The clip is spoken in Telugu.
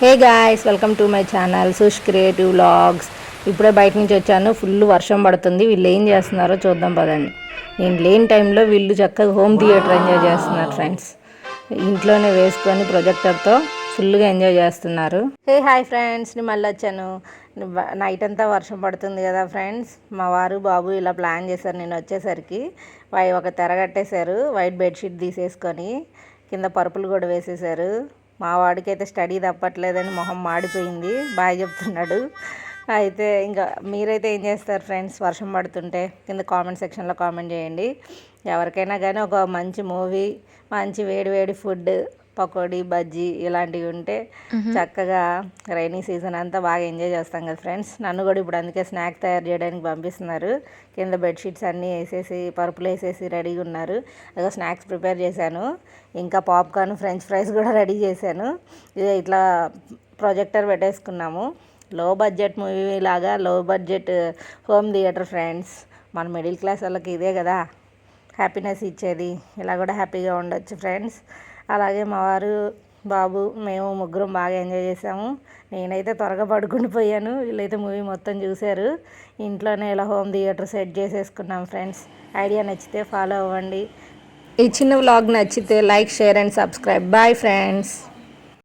Hey guys welcome to my channel Sush creative vlogs ఇప్పుడే బయట నుంచి వచ్చాను ఫుల్ వర్షం పడుతుంది. వీళ్ళు ఏం చేస్తున్నారో చూద్దాం పదండి. నేను లేని టైంలో వీళ్ళు చక్కగా హోమ్ థియేటర్ ఎంజాయ్ చేస్తున్నారు ఫ్రెండ్స్ ఇంట్లోనే వేసుకొని ప్రొజెక్టర్తో ఫుల్గా ఎంజాయ్ చేస్తున్నారు. హే హాయ్ ఫ్రెండ్స్ నేను మళ్ళీ వచ్చాను. నైట్ అంతా వర్షం పడుతుంది కదా ఫ్రెండ్స్ మా వారు బాబు ఇలా ప్లాన్ చేశారు. నేను వచ్చేసరికి వై ఒక తెరగట్టేశారు వైట్ బెడ్షీట్ తీసేసుకొని కింద పరుపులు కూడా వేసేసారు మా వాడికి అయితే స్టడీ తప్పట్లేదని మొహం మాడిపోయింది. బాగా చెప్తున్నాడు. అయితే ఇంకా మీరైతే ఏం చేస్తారు ఫ్రెండ్స్? వర్షం పడుతుంటే కింద కామెంట్ సెక్షన్లో కామెంట్ చేయండి. ఎవరికైనా కానీ ఒక మంచి మూవీ మంచి వేడి వేడి ఫుడ్ పకోడీ బజ్జీ ఇలాంటివి ఉంటే చక్కగా రైనీ సీజన్ అంతా బాగా ఎంజాయ్ చేస్తాం కదా ఫ్రెండ్స్ నన్ను కూడా ఇప్పుడు అందుకే స్నాక్ తయారు చేయడానికి పంపిస్తున్నారు. కింద బెడ్షీట్స్ అన్నీ వేసేసి పరుపులు వేసేసి రెడీగా ఉన్నారు. అదే స్నాక్స్ ప్రిపేర్ చేశాను. ఇంకా పాప్కార్న్ ఫ్రెంచ్ ఫ్రైస్ కూడా రెడీ చేశాను. ఇది ఇట్లా ప్రొజెక్టర్ పెట్టేసుకున్నాము. లో బడ్జెట్ మూవీ లాగా low budget home theater friends మన మిడిల్ క్లాస్ వాళ్ళకి ఇదే కదా. హ్యాపీనెస్ ఇచ్చేది. ఇలా కూడా హ్యాపీగా ఉండొచ్చు ఫ్రెండ్స్. అలాగే మా వారు బాబు మేము ముగ్గురం బాగా ఎంజాయ్ చేసాము. నేనైతే త్వరగా పడుకుని పోయాను. వీళ్ళైతే మూవీ మొత్తం చూశారు. ఇంట్లోనే ఇలా హోమ్ థియేటర్ సెట్ చేసేసుకున్నాం ఫ్రెండ్స్. ఐడియా నచ్చితే ఫాలో అవ్వండి. ఈ చిన్న వ్లాగ్ నచ్చితే like share and subscribe. Bye friends.